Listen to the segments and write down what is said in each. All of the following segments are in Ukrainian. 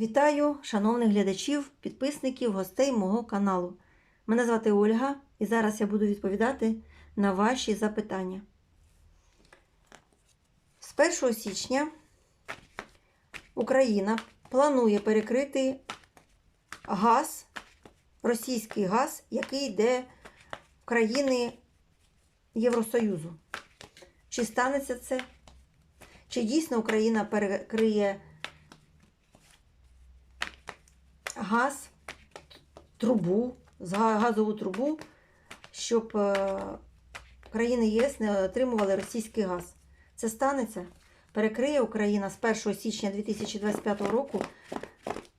Вітаю шановних глядачів, підписників, гостей мого каналу. Мене звати Ольга і зараз я буду відповідати на ваші запитання. З 1 січня Україна планує перекрити газ, російський газ, який йде в країни Євросоюзу. Чи станеться це? Чи дійсно Україна перекриє газ, трубу, газову трубу, щоб е, країни ЄС не отримували російський газ. Це станеться. Перекриє Україна з 1 січня 2025 року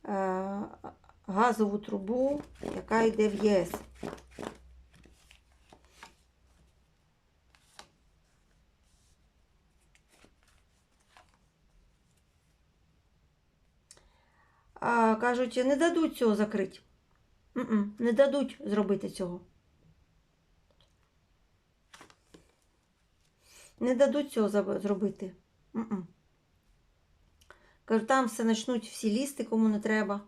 е, газову трубу, яка йде в ЄС. А кажуть, не дадуть цього закрити. Не дадуть зробити цього. Не дадуть цього зробити. М-м. Кажуть, там все почнуть всі лізти, кому не треба.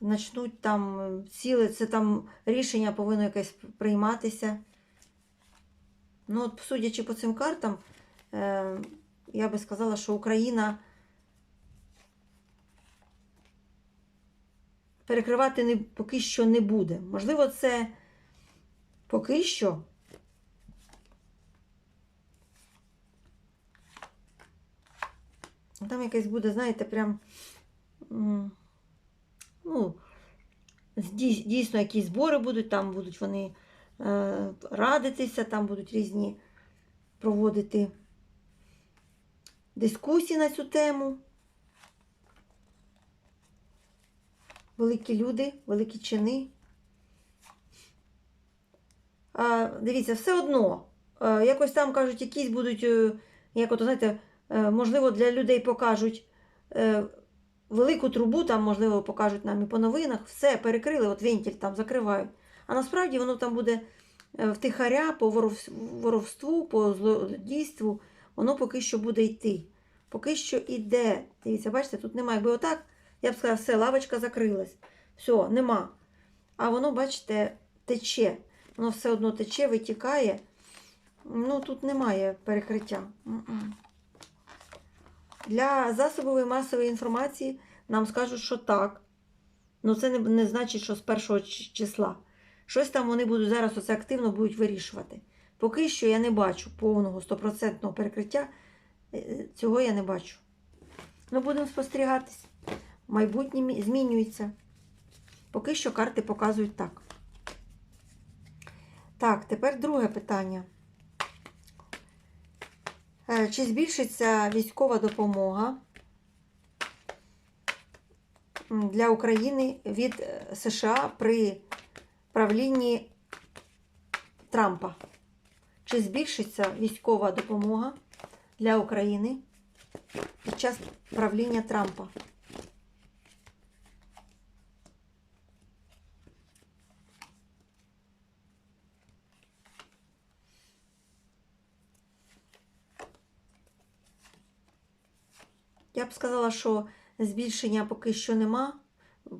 Начнуть там е, ціле, це там рішення повинно якесь прийматися. Ну, от, судячи по цим картам, е, я би сказала, що Україна. Перекривати не, поки що не буде. Можливо, це поки що. Там якесь буде, знаєте, прям. Ну, дійсно, якісь збори будуть, там будуть вони е, радитися, там будуть різні проводити дискусії на цю тему. Великі люди, великі чини. А, дивіться, все одно. е, якось там кажуть, якісь будуть, е, як от, знаєте, е, можливо, для людей покажуть велику трубу, там, можливо, покажуть нам і по новинах, все перекрили, от вентиль там закривають. А насправді воно там буде втихаря по воровству, по злодійству, воно поки що буде йти. Поки що йде. Дивіться, бачите, тут немає. Якби отак, я б сказала, все, лавочка закрилась. Все, нема. А воно, бачите, тече. Воно все одно тече, витікає. Ну, тут немає перекриття. Для засобової масової інформації нам скажуть, що так. Ну, це не, не значить, що з першого числа. Щось там вони будуть зараз оце активно будуть вирішувати. Поки що я не бачу повного стопроцентного перекриття. Е, Цього я не бачу. Ну, будемо спостерігатись. Майбутнє змінюється. Поки що карти показують так. Так, тепер друге питання. Е, Чи збільшиться військова допомога для України від е, США при правлінні Трампа? Чи збільшиться військова допомога для України під час правління Трампа? Я б сказала, що збільшення поки що нема.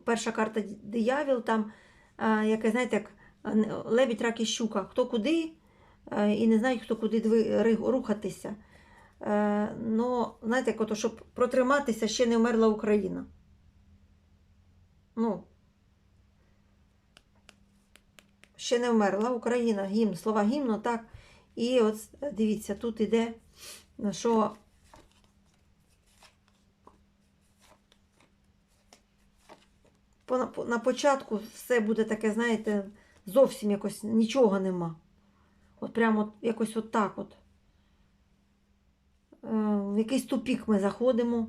Перша карта диявіл, там, е, яке, знаєте, як е, лебідь, рак і щука. Хто куди, е, і не знають, хто куди рухатися. Ну, знаєте, як ото, щоб протриматися, ще не вмерла Україна. Ну, ще не вмерла Україна, гімн, слова гімну, так. І от дивіться, тут іде, що по- по- на початку все буде таке, знаєте, зовсім якось нічого нема. От прямо от, якось от так от. Е, В якийсь тупік ми заходимо.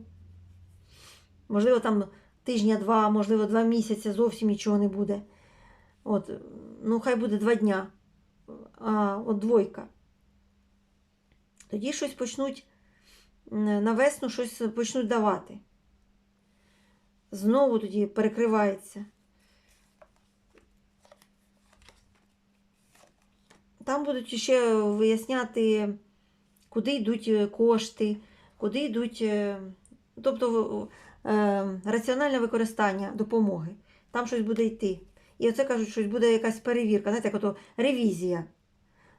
Можливо, там тижня-два, можливо, два місяці зовсім нічого не буде. От, ну, хай буде два дня. А, от двойка. Тоді щось почнуть на весну щось почнуть давати знову тоді перекривається. Там будуть ще виясняти, куди йдуть е, кошти, куди йдуть е, тобто е, раціональне використання допомоги. Там щось буде йти. І оце кажуть, щось буде якась перевірка, знаєте, як ото ревізія.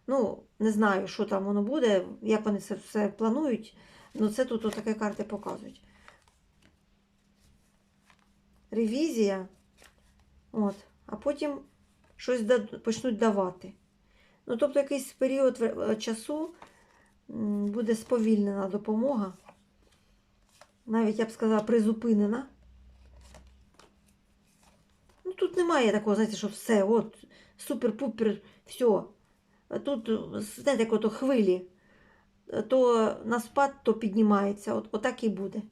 Ну, не знаю, що там воно буде, як вони це все планують. Ну, це тут отакі карти показують. Ревізія. От, а потім щось почнуть давати. Ну, тобто, якийсь період часу буде сповільнена допомога. Навіть, я б сказала, призупинена. Ну, тут немає такого, знаєте, що все, от, супер-пупер, все. Тут, знаєте, як ото хвилі. То на спад, то піднімається. От, отак і буде.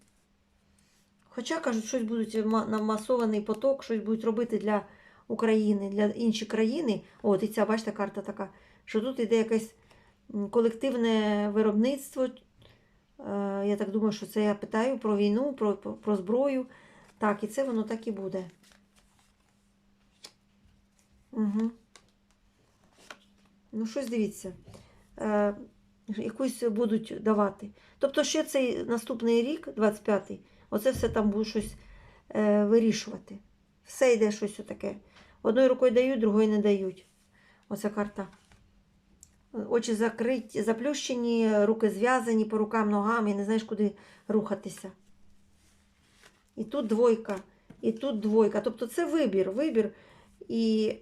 Хоча, кажуть, щось будуть на масований поток, щось будуть робити для України, для інших країни. От, і ця, бачите, карта така, що тут іде якесь колективне виробництво. Е, Я так думаю, що це я питаю про війну, про, про, про зброю. Так, і це воно так і буде. Угу. Ну, щось дивіться. Е, якусь будуть давати. Тобто, ще цей наступний рік, 25-й, оце все там буде щось е, вирішувати. Все йде щось таке. Одною рукою дають, другою не дають. Оця карта. Очі закриті, заплющені, руки зв'язані по рукам, ногам, і не знаєш, куди рухатися. І тут двойка, і тут двойка. Тобто це вибір, вибір. І,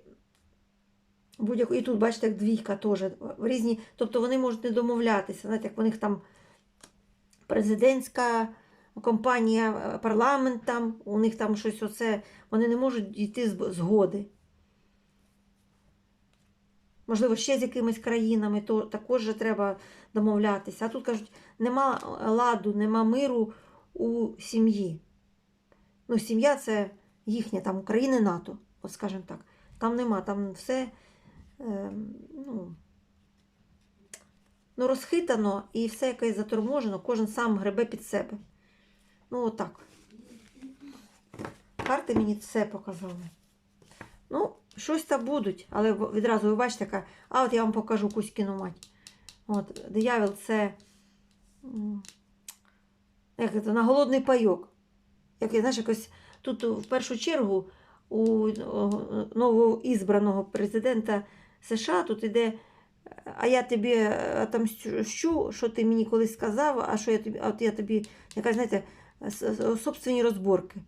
будь і тут, бачите, як двійка теж різні. Тобто вони можуть не домовлятися. Знаєте, як у них там президентська компанія, е, парламент там, у них там щось оце, вони не можуть дійти з- згоди. Можливо, ще з якимись країнами, то також треба домовлятися. А тут кажуть, нема ладу, нема миру у сім'ї. Ну, сім'я це їхня, там України НАТО, от скажімо так. Там нема, там все е, ну, ну, розхитано і все якесь заторможено, кожен сам гребе під себе. Ну, отак. Карти мені все показали. Ну, щось там будуть, але відразу ви бачите, така, а от я вам покажу Кузькіну мать. От, диявол це як це, на голодний пайок. Як, знаєш, якось тут в першу чергу у новоізбраного президента США тут іде, а я тобі е, отомщу, що ти мені колись сказав, а що я тобі, от я тобі, якась, знаєте, собственні розборки.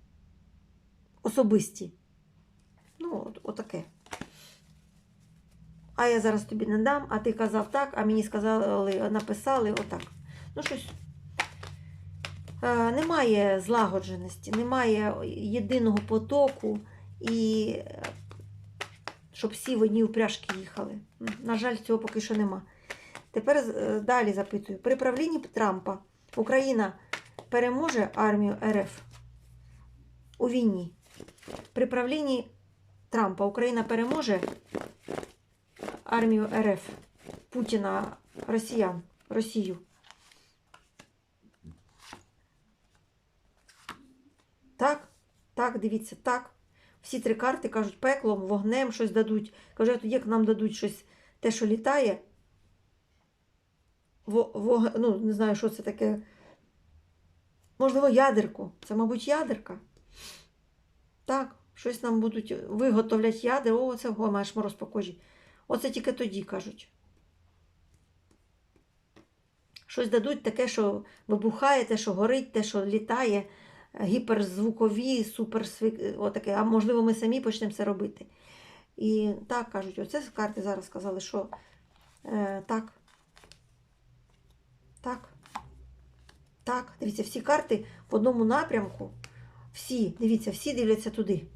Особисті. Ну, от, отаке. А я зараз тобі не дам, а ти казав так, а мені сказали, написали отак. Ну, щось. Е, немає злагодженості, немає єдиного потоку і щоб всі в одній упряжки їхали. На жаль, цього поки що нема. Тепер е, далі запитую. При правлінні Трампа Україна переможе армію РФ у війні. При правлінні Трампа Україна переможе армію РФ Путіна Росіян, Росію. Так, так, дивіться, так. Всі три карти кажуть, пеклом, вогнем щось дадуть. Кажуть, а тоді як нам дадуть щось, те, що літає. Во, вог- ну, не знаю, що це таке. Можливо, ядерку. Це, мабуть, ядерка. Так, щось нам будуть виготовлять ядер. О, це о, маєш мороз по кожі. Оце тільки тоді кажуть. Щось дадуть таке, що вибухає, те, що горить, те, що літає, гіперзвукові, супер отаке. А можливо, ми самі почнемо це робити. І так кажуть, оце карти зараз сказали, що е. Так. Так, дивіться, всі карти в одному напрямку. Всі, дивіться, всі дивляться туди.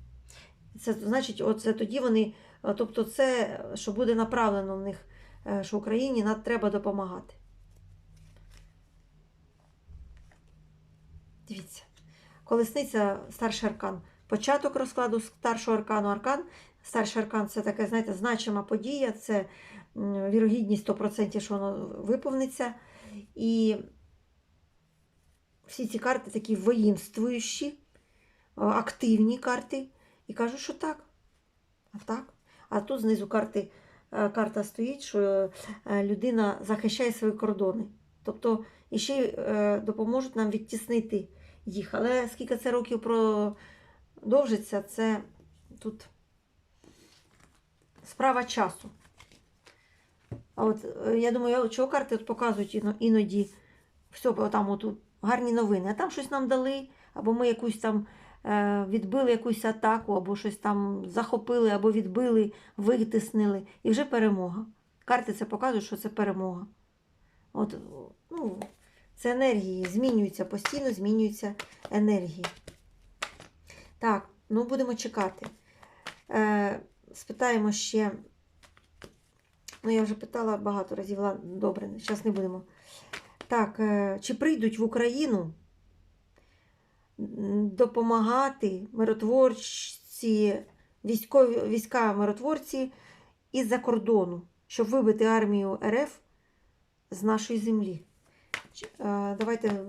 Це значить, оце тоді вони, е, тобто, це, що буде направлено в них, е, що Україні треба допомагати. Дивіться, колесниця старший аркан. Початок розкладу старшого аркану. Аркан, старший аркан це така, знаєте, значима подія, це вірогідність 100%, що воно виповниться. І всі ці карти такі воїнствуючі, е, активні карти. І кажуть, що так. А так. А тут знизу карти, е, карта стоїть, що е, людина захищає свої кордони. Тобто і ще допоможуть нам відтіснити їх. Але скільки це років продовжиться, це тут справа часу. А от я думаю, чого карти от показують іноді все, там от гарні новини, а там щось нам дали, або ми якусь там е, відбили якусь атаку, або щось там захопили, або відбили, витиснили, і вже перемога. Карти це показують, що це перемога. От, ну, це енергії, змінюються, постійно змінюються енергії. Так, ну будемо чекати. Е, спитаємо ще. Ну, я вже питала багато разів, добре, зараз не будемо. Так, е, чи прийдуть в Україну допомагати миротворці, військові, війська миротворці із-за кордону, щоб вибити армію РФ з нашої землі? Е, Давайте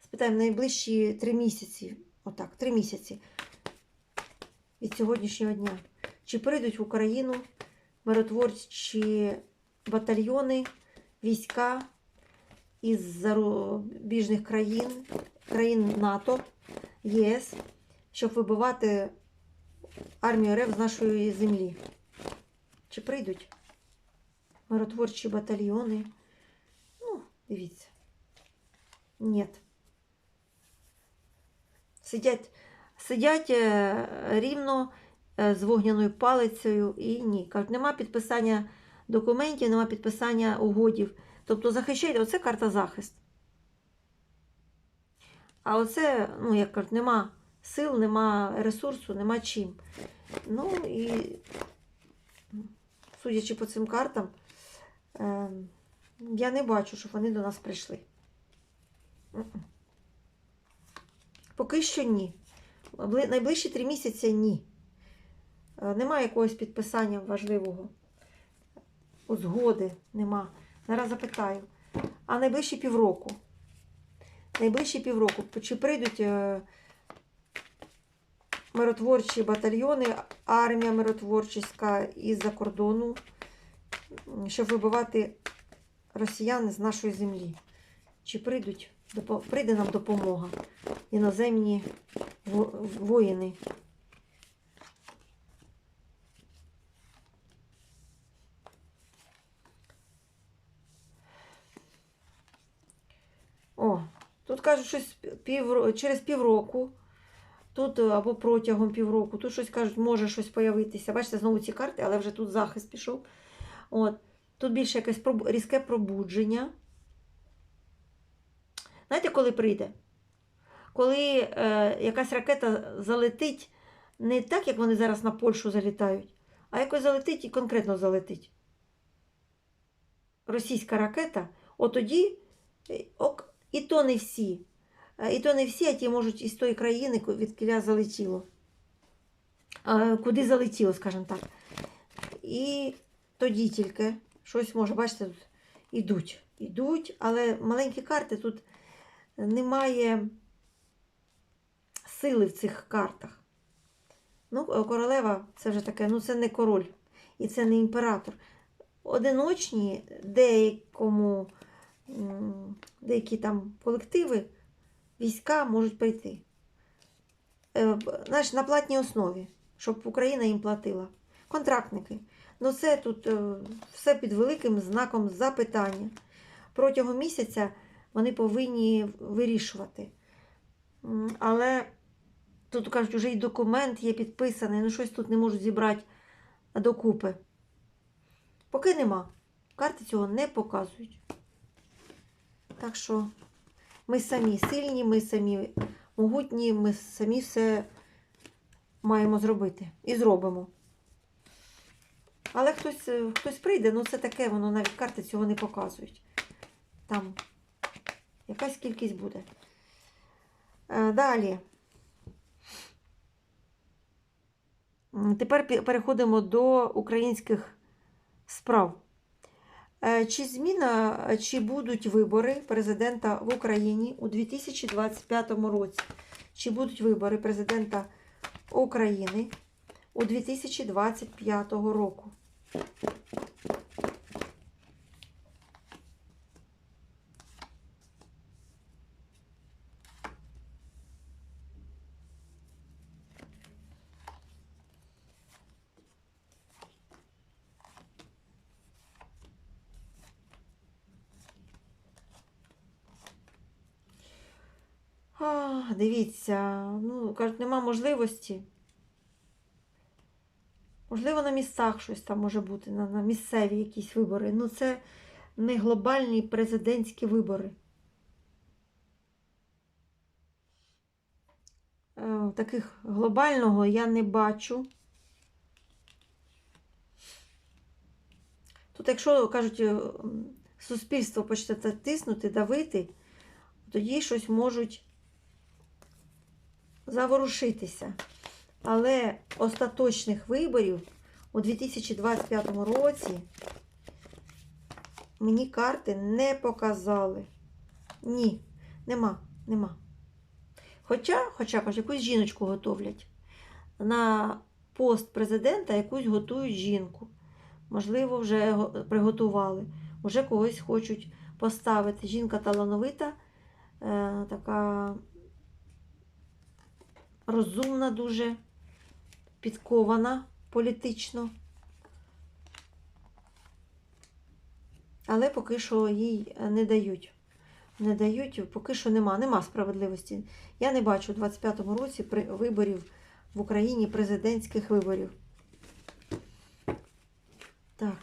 спитаємо найближчі три місяці. Отак, три місяці від сьогоднішнього дня. Чи прийдуть в Україну миротворчі батальйони, війська із зарубіжних країн, країн НАТО, ЄС, щоб вибивати армію РФ з нашої землі? Чи прийдуть миротворчі батальйони? Ну, дивіться. Ні. Сидять, сидять е, рівно е, з вогняною палицею і ні. Кажуть, нема підписання документів, нема підписання угодів. Тобто захищайте, оце карта захист. А оце, ну, як кажуть, нема сил, нема ресурсу, нема чим. Ну і судячи по цим картам, е, я не бачу, щоб вони до нас прийшли. Поки що ні. Найближчі три місяці ні. Е, Нема якогось підписання важливого. Узгоди нема. Зараз запитаю. А найближчі півроку. Найближчі півроку. Чи прийдуть е, миротворчі батальйони, армія миротворчіська із-за кордону, щоб вибивати росіян з нашої землі? Чи прийдуть, прийде нам допомога? Іноземні воїни. О, тут кажуть, щось пів, через півроку, тут е, або протягом півроку, тут щось кажуть, може щось появитися. Бачите, знову ці карти, але вже тут захист пішов. От. Тут більше якесь різке пробудження. Знаєте, коли прийде? Коли е, якась ракета залетить не так, як вони зараз на Польщу залітають, а якось залетить і конкретно залетить. Російська ракета, от тоді е, ок, і то не всі. Е, І то не всі, а ті можуть із тої країни, від кіля залетіло. Куди залетіло, скажімо так. І тоді тільки щось може, бачите, тут ідуть. Ідуть, але маленькі карти тут немає сили в цих картах. Ну, е, королева це вже таке, ну це не король і це не імператор. Одиночні деякому, деякі там колективи, війська можуть прийти. Е, Знаєш, на платній основі, щоб Україна їм платила. Контрактники. Ну, це тут е, все під великим знаком запитання. Протягом місяця вони повинні вирішувати. Але тут кажуть, вже і документ є підписаний, ну щось тут не можуть зібрати докупи. Поки нема. Карти цього не показують. Так що ми самі сильні, ми самі могутні, ми самі все маємо зробити і зробимо. Але хтось, е, хтось прийде, ну це таке, воно навіть карти цього не показують. Там якась кількість буде. Е, Далі. Тепер переходимо до українських справ. Е, Чи зміна, е, чи будуть вибори президента в Україні у 2025 році? Чи будуть вибори президента України у 2025 року? А, дивіться, ну, кажуть, нема можливості. Можливо, на місцях щось там може бути, на, на місцеві якісь вибори. Ну, це не глобальні президентські вибори. Е, Таких глобального я не бачу. Тут, якщо кажуть, е, суспільство почне тиснути, давити, тоді щось можуть заворушитися. Але остаточних виборів у 2025 році мені карти не показали. Ні, нема, нема. Хоча, хоча кажуть, якусь жіночку готовлять. На пост президента якусь готують жінку. Можливо, вже приготували. Вже когось хочуть поставити. Жінка талановита, е, така розумна, дуже підкована політично. Але поки що їй не дають. Не дають, поки що нема, нема справедливості. Я не бачу у 25-му році виборів в Україні президентських виборів. Так,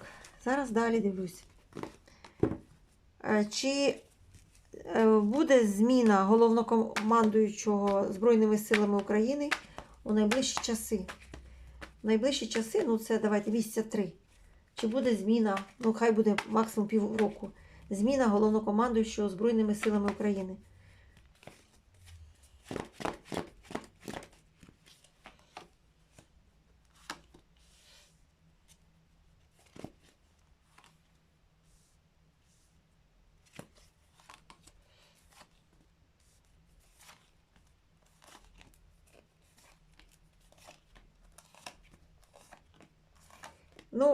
зараз далі дивлюсь. Е, Чи е, буде зміна головнокомандуючого Збройними силами України у найближчі часи? В найближчі часи, ну це давайте місяця три. Чи буде зміна, ну хай буде максимум півроку, зміна головнокомандуючого Збройними силами України?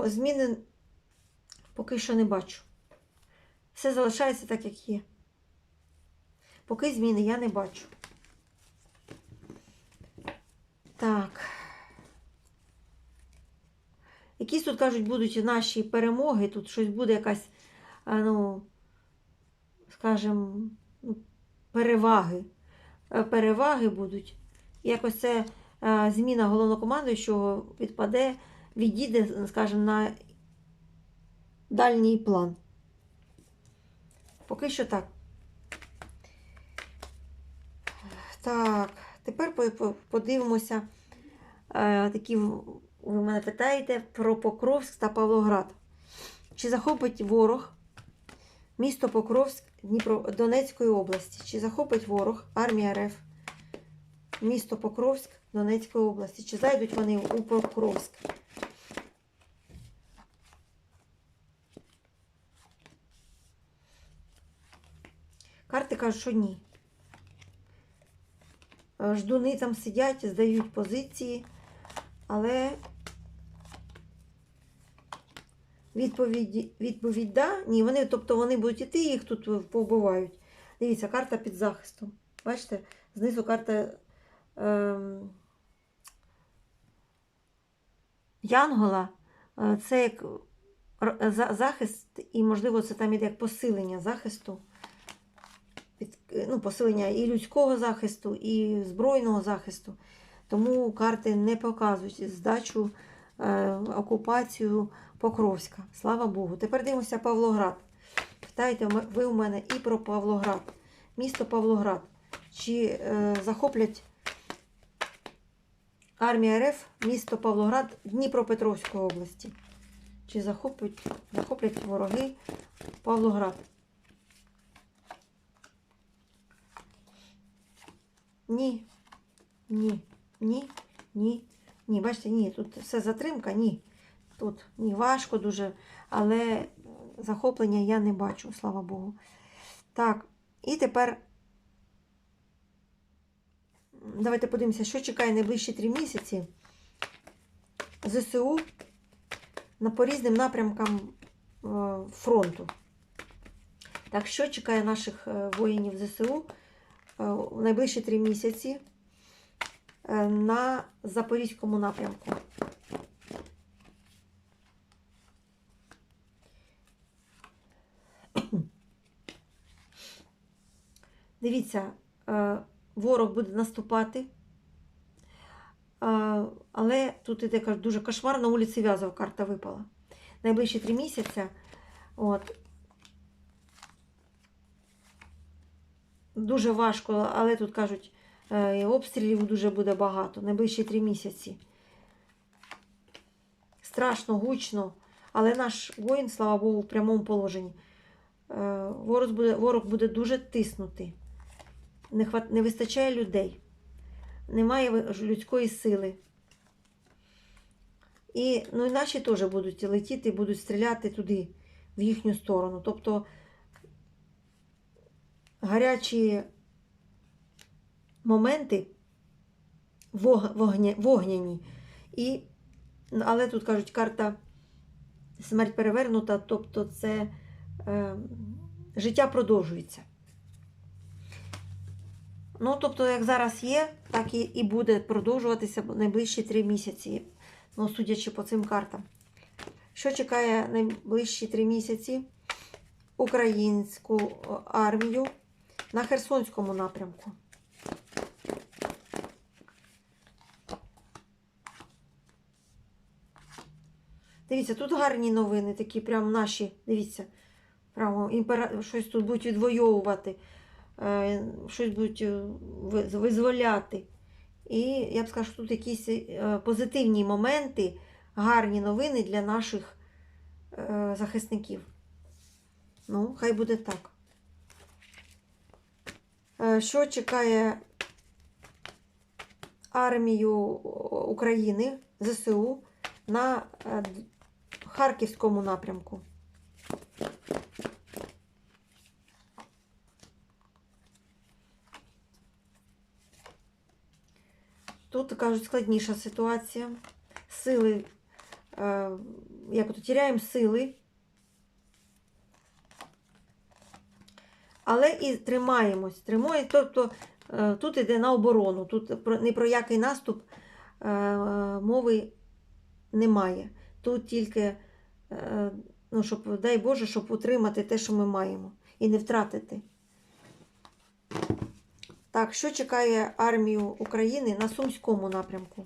Зміни поки що не бачу. Все залишається так, як є. Поки зміни я не бачу. Так. Якісь тут кажуть, будуть наші перемоги, тут щось буде якась, ну, скажімо, ну, переваги. Е, Переваги будуть. Якось це е, зміна головнокомандуючого відпаде, відійде, скажімо, на дальній план. Поки що так. Так, тепер по- по- подивимося. Е, такі ви мене питаєте про Покровськ та Павлоград. Чи захопить ворог місто Покровськ Дніпро, Донецької області? Чи захопить ворог армія РФ місто Покровськ Донецької області? Чи зайдуть вони у Покровськ? Карти кажуть, що ні. Е, Ждуни там сидять, здають позиції, але відповідь, відповідь да. Ні, вони, тобто вони будуть іти, їх тут побивають. Дивіться, карта під захистом. Бачите, знизу карта ем, Янгола. Е, Це як захист, і, можливо, це там іде як посилення захисту під, ну, посилення і людського захисту, і збройного захисту. Тому карти не показують здачу, е, окупацію Покровська. Слава Богу. Тепер дивимося Павлоград. Питаєте ви у мене і про Павлоград. Місто Павлоград. Чи е, захоплять армія РФ місто Павлоград Дніпропетровської області? Чи захоплять, захоплять вороги Павлоград? Ні. Ні. Ні. Ні. Ні. Бачите, ні. Тут все затримка, ні. Тут ні, важко дуже, але захоплення я не бачу, слава Богу. Так, і тепер давайте подивимося, що чекає найближчі три місяці ЗСУ по різним напрямкам е, фронту. Так, що чекає наших е, воїнів ЗСУ в найближчі три місяці е, на Запорізькому напрямку? Дивіться, е, ворог буде наступати. Але тут іде дуже кошмар, на вулиці В'язов карта випала. Найближчі три місяці. От. Дуже важко, але тут кажуть, е, обстрілів дуже буде багато. Найближчі три місяці. Страшно, гучно, але наш воїн, слава Богу, в прямому положенні. Е, Ворог буде, ворог буде дуже тиснути. Не, хват, не вистачає людей, немає людської сили. І, ну, і наші теж будуть летіти, будуть стріляти туди, в їхню сторону. Тобто гарячі моменти вогня, вогняні. І, але тут кажуть, карта смерть перевернута, тобто це е, життя продовжується. Ну, тобто, як зараз є, так і, і буде продовжуватися найближчі три місяці. Ну, судячи по цим картам. Що чекає найближчі три місяці українську армію на Херсонському напрямку? Дивіться, тут гарні новини, такі прям наші. Дивіться, прямо імпера... щось тут будуть відвоювати, е, щось будуть е, визволяти. І я б сказала, що тут якісь е, позитивні моменти, гарні новини для наших захисників. Ну, хай буде так. Е, Що чекає армію України, ЗСУ на е, Харківському напрямку? Тут кажуть складніша ситуація. Сили, е, як ото тіряємо сили. Але і тримаємось. тримаємо, Тобто е, тут йде на оборону. Тут ні про який наступ е, мови немає. Тут тільки, е, ну, щоб, дай Боже, щоб утримати те, що ми маємо, і не втратити. Так, що чекає армію України на Сумському напрямку?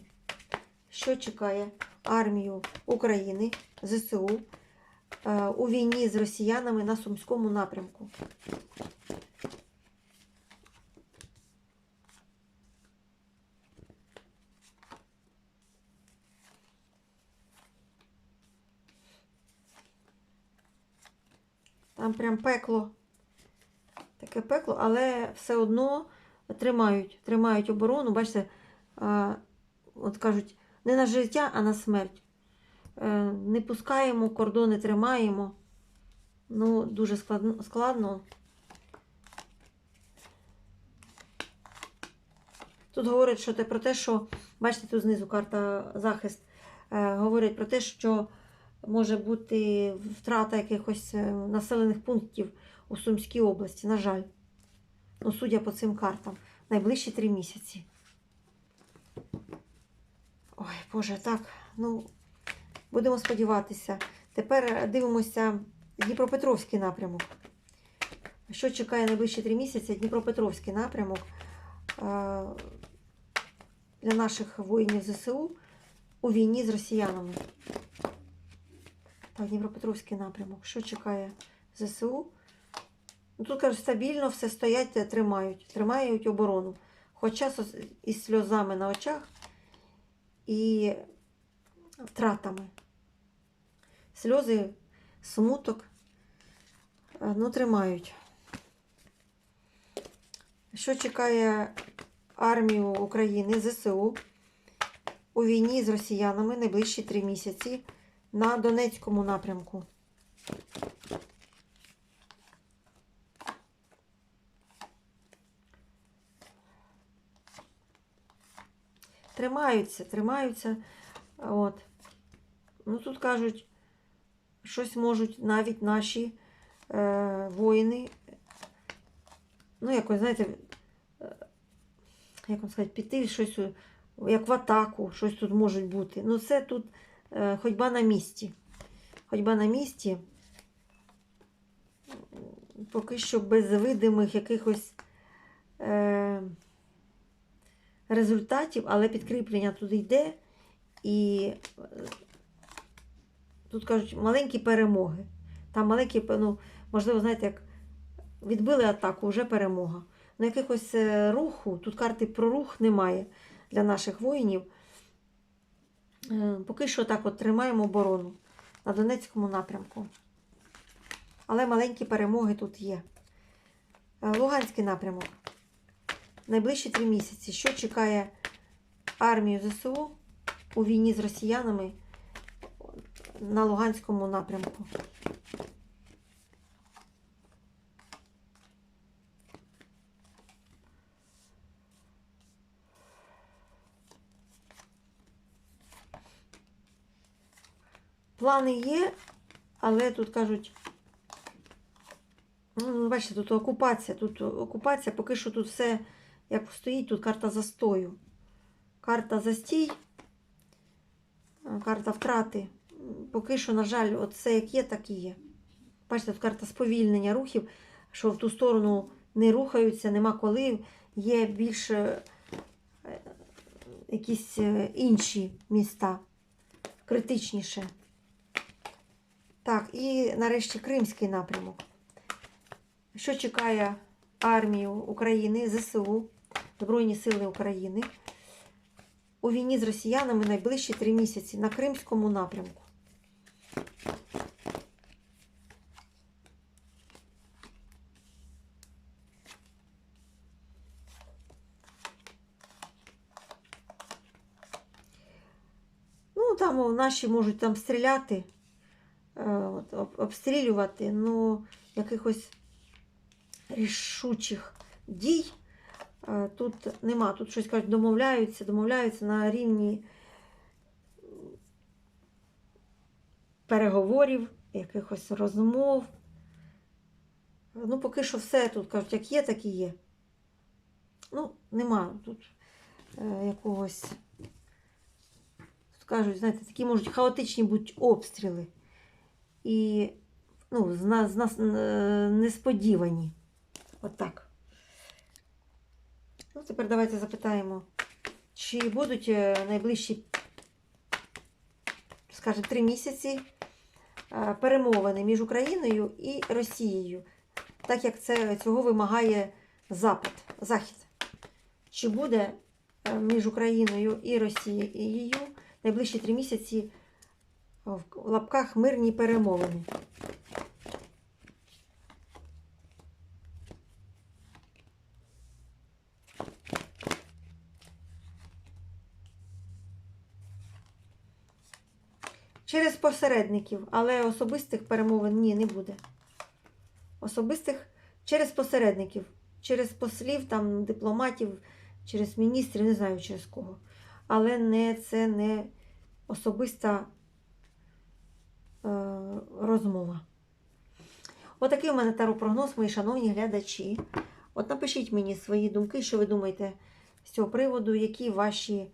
Що чекає армію України ЗСУ у війні з росіянами на Сумському напрямку? Там прям пекло. Таке пекло, але все одно тримають, тримають оборону. Бачите, от кажуть, не на життя, а на смерть. Е, Не пускаємо, кордони тримаємо. Ну, дуже складно. Тут говорять що те, про те, що, бачите, тут знизу карта захист. Е, говорять про те, що може бути втрата якихось е, населених пунктів у Сумській області, на жаль. Ну, судя по цим картам, найближчі три місяці. Ой, Боже, так, ну, будемо сподіватися. Тепер дивимося Дніпропетровський напрямок. Що чекає найближчі три місяці? Дніпропетровський напрямок е, для наших воїнів ЗСУ у війні з росіянами. Так, Дніпропетровський напрямок. Що чекає ЗСУ? Ну, тут кажуть, стабільно все стоять, е, тримають, тримають оборону. Хоча із сльозами на очах і втратами. Сльози, смуток, е, ну, тримають. Що чекає армію України, ЗСУ у війні з росіянами найближчі три місяці на Донецькому напрямку? Тримаються, тримаються. От. Ну, тут кажуть, щось можуть навіть наші е, воїни. Ну, якось, знаєте, е, як вам сказати, піти щось, як в атаку, щось тут може бути. Ну, це тут е, ходьба на місці. Ходьба на місці. Поки що без видимих якихось. Е, результатів, але підкріплення туди йде. І е, тут кажуть маленькі перемоги. Там маленькі, ну, можливо, знаєте, як відбили атаку, вже перемога. Ну, якихось е, руху, тут карти про рух немає для наших воїнів. Е, Поки що так от тримаємо оборону на Донецькому напрямку. Але маленькі перемоги тут є. Е, Луганський напрямок. Найближчі три місяці. Що чекає армію ЗСУ у війні з росіянами на Луганському напрямку? Плани є, але тут кажуть, ну, бачите, тут окупація, тут окупація, поки що тут все як стоїть, тут карта застою. Карта застій, карта втрати. Поки що, на жаль, от все як є, так і є. Бачите, тут карта сповільнення рухів, що в ту сторону не рухаються, нема коли. Є більше якісь е, інші міста, критичніше. Так, і нарешті Кримський напрямок. Що чекає армію України, ЗСУ, Збройні Сили України у війні з росіянами найближчі три місяці на Кримському напрямку? Ну, там о, наші можуть там стріляти, е, обстрілювати, ну, якихось рішучих дій е, тут нема. Тут щось кажуть, домовляються, домовляються на рівні переговорів, якихось розмов. Ну, поки що все тут кажуть, як є, так і є. Ну, нема тут е, якогось. Кажуть, знаєте, такі можуть хаотичні бути обстріли. І ну, з нас, з нас е, несподівані. Отак. Ну, тепер давайте запитаємо, чи будуть е, найближчі, скажімо, три місяці е, перемовини між Україною і Росією, так як це цього вимагає Запад, Захід. Чи буде між Україною і Росією найближчі три місяці в лапках мирні перемовини? Через посередників, але особистих перемовин ні, не буде. Особистих через посередників, через послів, там, дипломатів, через міністрів, не знаю через кого. Але не, це не особиста е, розмова. Отакий у мене таропрогноз, мої шановні глядачі. От напишіть мені свої думки, що ви думаєте з цього приводу, які ваші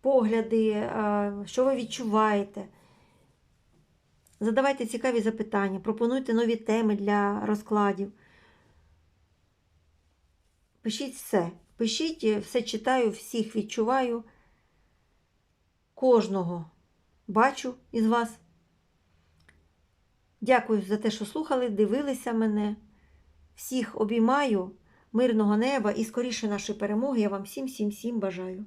погляди, е, що ви відчуваєте. Задавайте цікаві запитання, пропонуйте нові теми для розкладів. Пишіть все. Пишіть, е, все читаю, всіх відчуваю. Кожного бачу із вас. Дякую за те, що слухали, дивилися мене. Всіх обіймаю, мирного неба і скоріше нашої перемоги. Я вам всім, всім, всім бажаю.